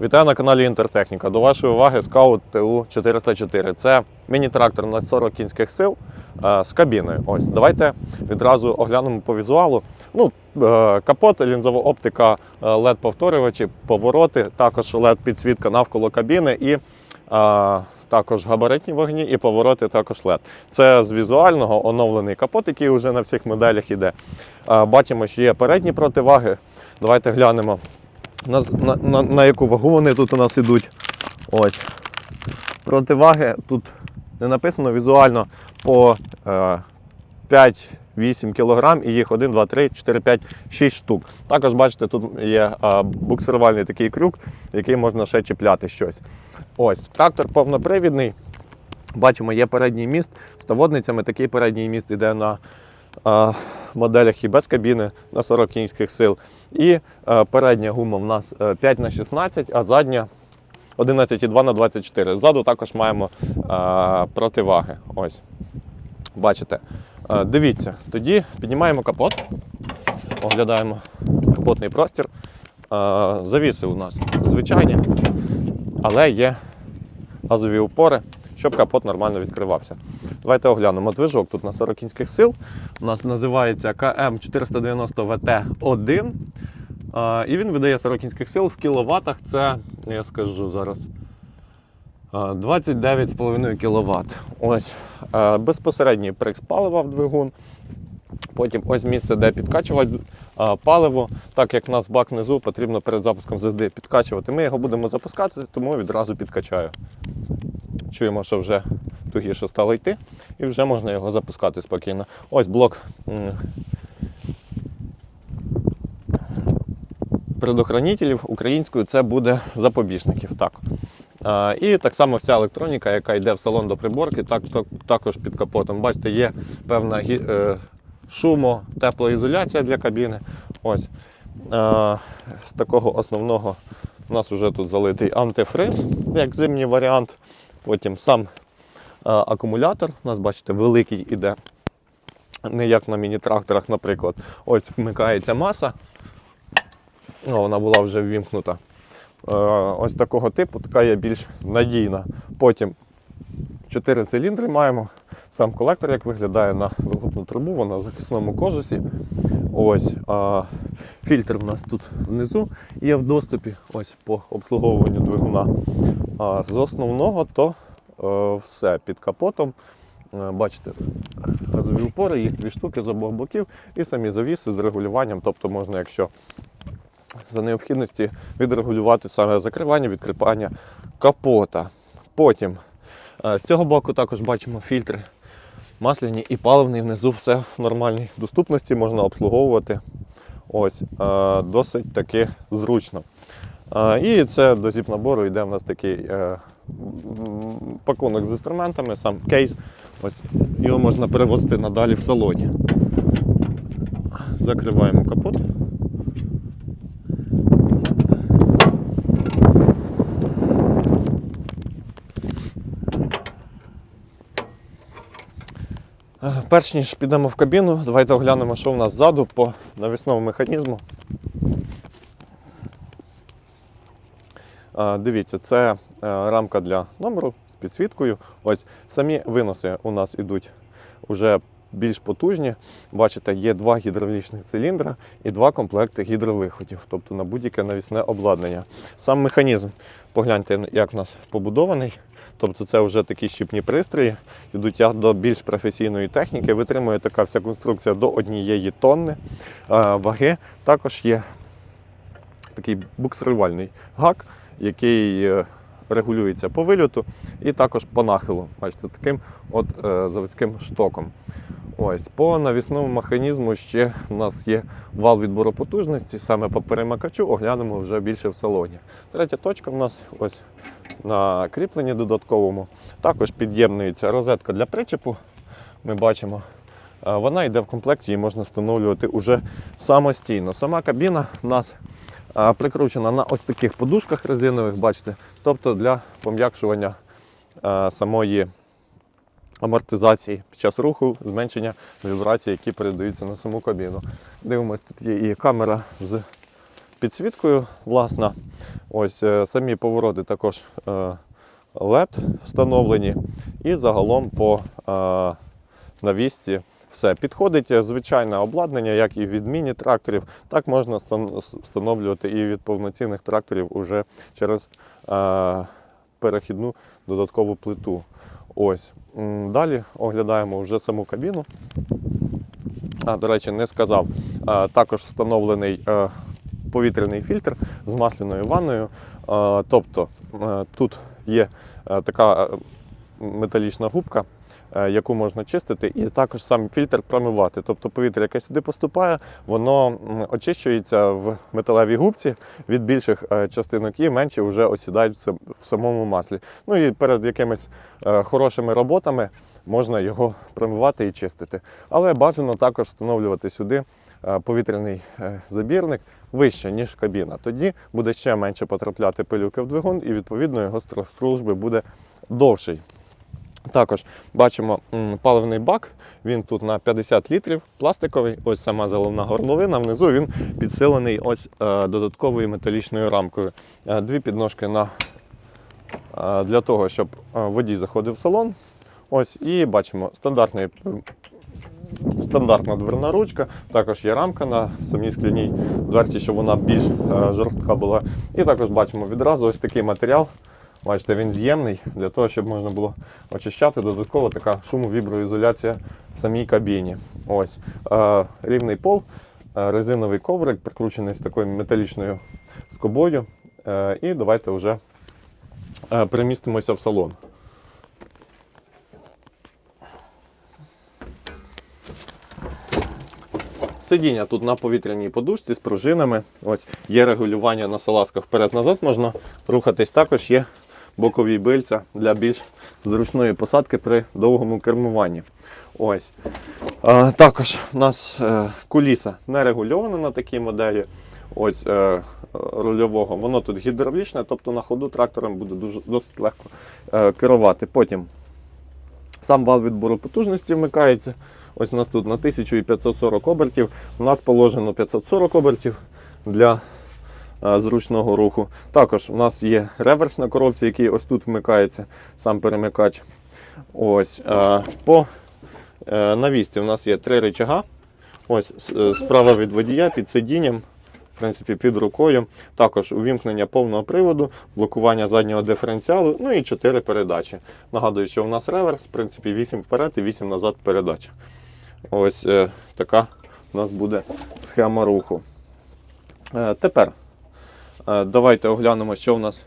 Вітаю на каналі Інтертехніка. До вашої уваги Scout TU404. Це міні-трактор на 40 кінських сил е, з кабіною. Ось, давайте відразу оглянемо по візуалу. Ну, е, капот, лінзова оптика, led повторювачі повороти, також led підсвітка навколо кабіни і. е, також габаритні вогні і повороти також LED. Це з візуального оновлений капот, який вже на всіх моделях іде. Е, Бачимо, що є передні противаги. Давайте глянемо на, на, на, яку вагу вони тут у нас ідуть. Ось. Противаги тут не написано візуально по е, 5-8 кг і їх 1, 2, 3, 4, 5, 6 штук. Також бачите, тут є е, буксирувальний такий крюк, який можна ще чіпляти щось. Ось, трактор повнопривідний. Бачимо, є передній міст з таводницями. Такий передній міст іде на е, моделях і без кабіни на 40 кінських сил. І е, передня гума в нас е, 5 на 16, а задня 11,2 на 24. Ззаду також маємо е, противаги. Ось. Бачите. Е, дивіться, тоді піднімаємо капот, оглядаємо капотний простір. Е, завіси у нас звичайні, але є газові опори, щоб капот нормально відкривався. Давайте оглянемо движок тут на 40 кінських сил. У нас називається КМ490ВТ1. І він видає 40 кінських сил в кіловатах. Це, я скажу зараз, 29,5 кВт. Ось безпосередній прикс палива в двигун. Потім ось місце, де підкачувати паливо. Так як в нас бак внизу, потрібно перед запуском завжди підкачувати. Ми його будемо запускати, тому відразу підкачаю. Чуємо, що вже тугіше стало йти, і вже можна його запускати спокійно. Ось блок предохранителів українською це буде запобіжників. Так. І так само вся електроніка, яка йде в салон до приборки, так, так, також під капотом. Бачите, є певна е, шумо, теплоізоляція для кабіни. Ось. З такого основного у нас вже тут залитий антифриз, як зимній варіант. Потім сам а, акумулятор. У нас, бачите, великий іде. Не як на міні-тракторах, наприклад. Ось вмикається маса. О, вона була вже ввімкнута. Е, Ось такого типу, така є більш надійна. Потім 4 циліндри маємо. Сам колектор, як виглядає на виготну трубу, вона в захисному кожусі. Ось а, фільтр у нас тут внизу є в доступі ось по обслуговуванню двигуна. А з основного то е, все під капотом. Е, Бачите, газові упори, їх дві штуки з обох боків і самі завіси з регулюванням. Тобто можна, якщо за необхідності відрегулювати саме закривання, відкривання капота. Потім е, з цього боку також бачимо фільтри масляні і паливний. Внизу все в нормальній доступності можна обслуговувати. Ось, е, досить таки зручно. Е, І це до зіп-набору йде в нас такий е, пакунок з інструментами, сам кейс. Ось, його можна перевозити надалі в салоні. Закриваємо капот. Перш ніж підемо в кабіну, давайте оглянемо, що в нас ззаду по навісному механізму. Дивіться, це е, рамка для номеру з підсвіткою. Ось самі виноси у нас ідуть вже більш потужні. Бачите, є два гідравлічних циліндра і два комплекти гідровиходів, тобто на будь-яке навісне обладнання. Сам механізм, погляньте, як в нас побудований. Тобто це вже такі щіпні пристрої, йдуть до більш професійної техніки. Витримує така вся конструкція до однієї тонни е, ваги. Також є такий буксирувальний гак, який е, регулюється по вильоту і також по нахилу. Бачите, таким от е, заводським штоком. Ось по навісному механізму ще в нас є вал відбору потужності, саме по перемикачу оглянемо вже більше в салоні. Третя точка в нас ось на кріпленні додатковому. Також під'єднується розетка для причепу. Ми бачимо, Е, вона йде в комплекті і можна встановлювати уже самостійно. Сама кабіна в нас е, прикручена на ось таких подушках резинових, бачите, тобто для пом'якшування е, самої амортизації під час руху, зменшення вібрацій, які передаються на саму кабіну. Дивимось, тут є і камера з підсвіткою, власна. Ось е, самі повороти також е, LED встановлені. І загалом по е, навісці все. Підходить звичайне обладнання, як і від міні-тракторів, так можна встановлювати і від повноцінних тракторів уже через перехідну додаткову плиту. Ось. Далі оглядаємо вже саму кабіну. А, до речі, не сказав. Також встановлений повітряний фільтр з масляною ванною. Тобто е, тут є е, така е, металічна губка, е, яку можна чистити, і також сам фільтр промивати. Тобто повітря, яке сюди поступає, воно очищується в металевій губці від більших е, частинок і менші вже осідають в самому маслі. Ну і перед якимись е, хорошими роботами можна його промивати і чистити. Але бажано також встановлювати сюди е, повітряний е, забірник вище, ніж кабіна. Тоді буде ще менше потрапляти пилюки в двигун, і відповідно його строк служби буде довший. Також бачимо паливний бак. Він тут на 50 літрів, пластиковий. Ось сама заливна горловина. Внизу він підсилений ось е, додатковою металічною рамкою. Е, дві підножки на, е, для того, щоб водій заходив в салон. Ось і бачимо стандартний. Стандартна дверна ручка, також є рамка на самій скляній дверці, щоб вона більш е, жорстка була. І також бачимо відразу ось такий матеріал. Бачите, він з'ємний для того, щоб можна було очищати. Додатково така шумовіброізоляція в самій кабіні. Ось е, рівний пол, е, резиновий коврик, прикручений з такою металічною скобою. І давайте вже перемістимося в салон. Сидіння тут на повітряній подушці з пружинами. Ось є регулювання на салазках вперед-назад, можна рухатись. Також є бокові бильця для більш зручної посадки при довгому кермуванні. Ось. А, також у нас е, куліса не регульована на такій моделі. Ось е, рульового. Воно тут гідравлічне, тобто на ходу трактором буде дуже досить легко е, керувати. Потім Сам вал відбору потужності вмикається. Ось у нас тут на 1540 обертів. У нас положено 540 обертів для е, зручного руху. Також у нас є реверс на коробці, який ось тут вмикається, сам перемикач. Ось, е, по е, навісці у нас є три рычага. Ось справа від водія під сидінням. В принципі, під рукою. Також увімкнення повного приводу, блокування заднього диференціалу, ну і 4 передачі. Нагадую, що у нас реверс, в принципі, 8 вперед і 8 назад передача. Ось е, така у нас буде схема руху. Е, тепер е, давайте оглянемо, що у нас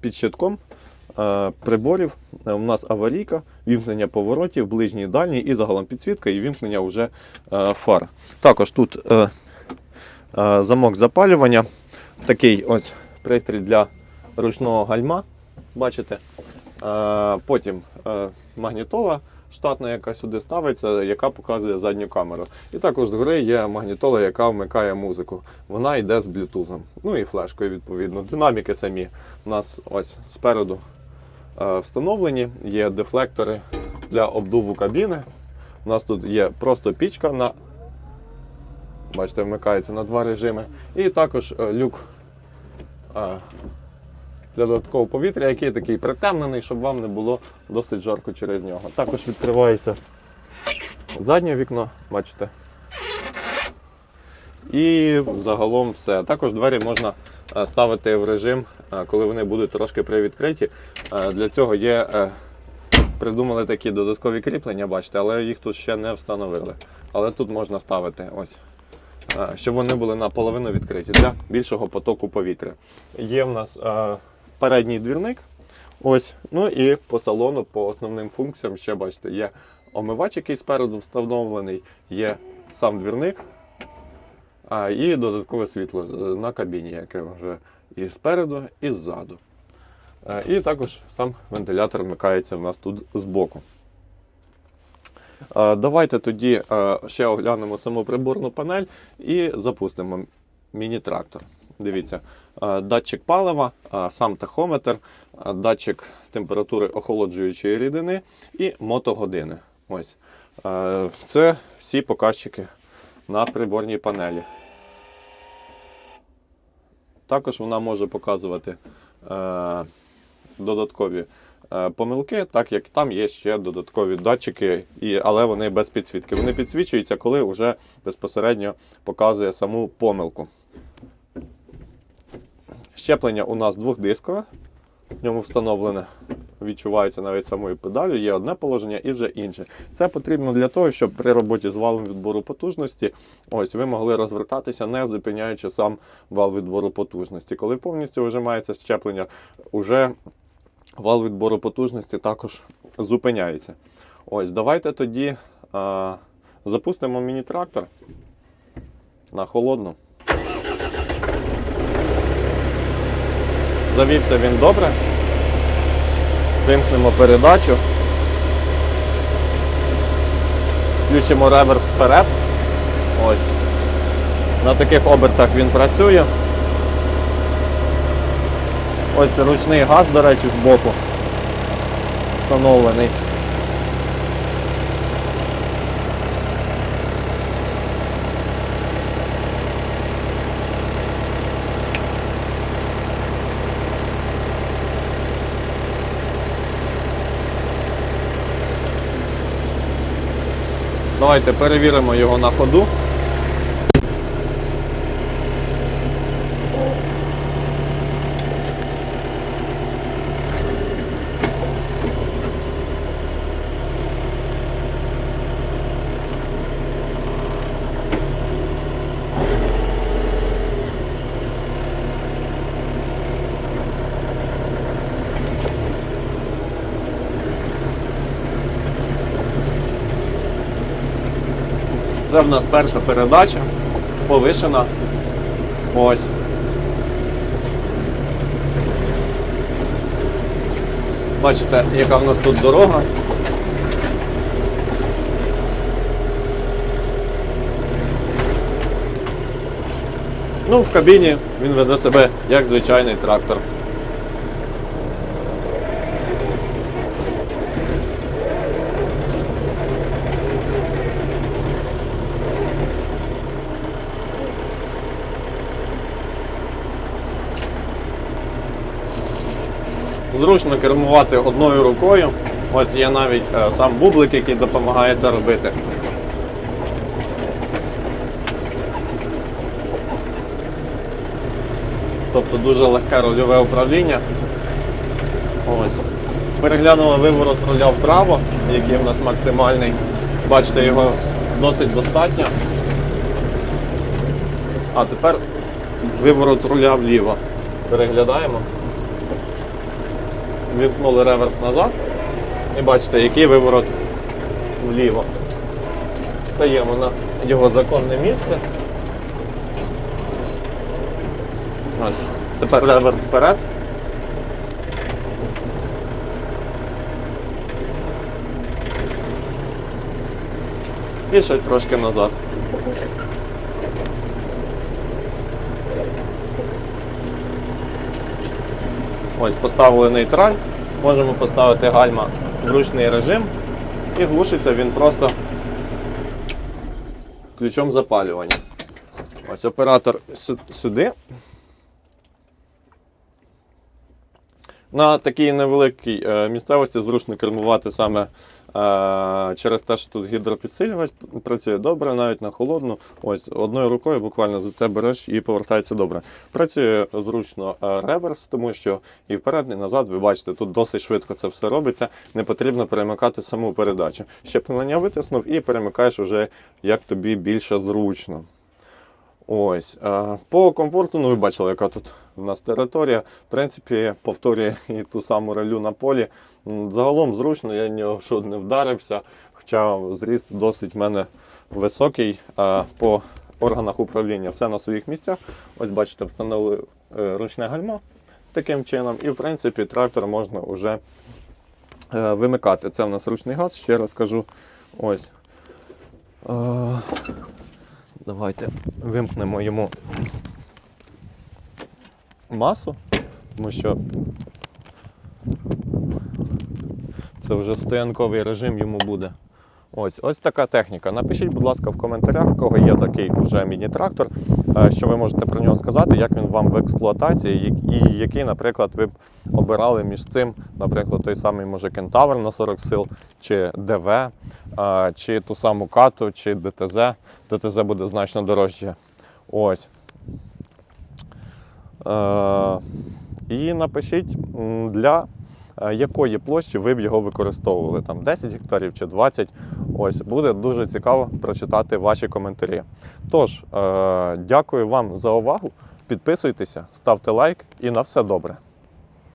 під щитком приборів. У нас аварійка, вімкнення поворотів, ближній дальній і загалом підсвітка і вімкнення вже фар. Також тут замок запалювання, такий ось пристрій для ручного гальма. Бачите? Потім магнітола штатна, яка сюди ставиться, яка показує задню камеру. І також згори є магнітола, яка вмикає музику. Вона йде з блютузом. Ну і флешкою, відповідно. Динаміки самі у нас ось спереду е, встановлені, є дефлектори для обдуву кабіни. У нас тут є просто пічка на. Бачите, вмикається на два режими. І також е, люк е, для додаткового повітря, який такий притемнений, щоб вам не було досить жарко через нього. Також відкривається заднє вікно, бачите. І загалом все. Також двері можна е, ставити в режим, е, коли вони будуть трошки привідкриті. Е, Для цього є. Придумали такі додаткові кріплення, бачите, але їх тут ще не встановили. Але тут можна ставити ось, щоб вони були наполовину відкриті для більшого потоку повітря. Є в нас передній двірник. Ось, ну і по салону, по основним функціям ще бачите, є омивач, який спереду встановлений, є сам двірник, а, і додаткове світло е, на кабіні, яке вже і спереду, і ззаду. Е, І також сам вентилятор вмикається в нас тут збоку. Е, Давайте тоді ще оглянемо саму приборну панель і запустимо міні-трактор. Дивіться, е, датчик палива, е, сам тахометр, е, датчик температури охолоджуючої рідини і мотогодини. Ось. Це всі показчики на приборній панелі. Також вона може показувати додаткові помилки, так як там є ще додаткові датчики, але вони без підсвітки. Вони підсвічуються, коли вже безпосередньо показує саму помилку. Щеплення у нас двохдискове, в ньому встановлене, відчувається навіть самою педалю, є одне положення і вже інше. Це потрібно для того, щоб при роботі з валом відбору потужності ось ви могли розвертатися, не зупиняючи сам вал відбору потужності. Коли повністю вижимається щеплення, уже вал відбору потужності також зупиняється. Ось, давайте тоді а, запустимо міні-трактор на холодну. Завівся він добре. Вимкнемо передачу. Включимо реверс вперед. Ось. На таких обертах він працює. Ось ручний газ, до речі, збоку встановлений. Давайте перевіримо його на ходу. Це в нас перша передача, повишена. Ось. Бачите, яка в нас тут дорога. Ну, в кабіні він веде себе як звичайний трактор. Зручно кермувати одною рукою. Ось є навіть е, сам бублик, який допомагає це робити. Тобто дуже легке рульове управління. Ось. Переглянули виворот руля вправо, який в нас максимальний. Бачите, його досить достатньо. А тепер виворот руля вліво. Переглядаємо. Вімкнули реверс назад. І бачите, який виворот вліво. Стаємо на його законне місце. Ось. Тепер реверс вперед. І ще трошки назад. Ось поставили нейтраль, можемо поставити гальма в ручний режим і глушиться він просто ключом запалювання. Ось оператор сюди. На такій невеликій е, місцевості зручно кермувати саме через те, що тут гідропідсилювач працює добре, навіть на холодну. Ось одною рукою буквально за це береш і повертається добре. Працює зручно реверс, тому що і вперед, і назад, ви бачите, тут досить швидко це все робиться. Не потрібно перемикати саму передачу. Щеплення витиснув і перемикаєш уже як тобі більше зручно. Ось. По комфорту, ну ви бачили, яка тут у нас територія. В принципі, повторює і ту саму релю на полі. Загалом зручно, я ні що не вдарився, хоча зріст досить в мене високий. По органах управління все на своїх місцях. Ось бачите, встановили е, ручне гальмо таким чином. І в принципі трактор можна вже е, вимикати. Це в нас ручний газ, ще раз кажу. Ось. Давайте. Вимкнемо йому масу, тому що це вже стоянковий режим йому буде Ось, ось така техніка. Напишіть, будь ласка, в коментарях, в кого є такий уже міні-трактор, е, що ви можете про нього сказати, як він вам в експлуатації, і- який, наприклад, ви б обирали між цим, наприклад, той самий може кентавр на 40 сил, чи ДВ, е, чи ту саму кату, чи ДТЗ. ДТЗ буде значно дорожче. Ось. Е, і напишіть, для якої площі ви б його використовували, там 10 гектарів чи 20. Ось буде дуже цікаво прочитати ваші коментарі. Тож, е, дякую вам за увагу. Підписуйтеся, ставте лайк і на все добре.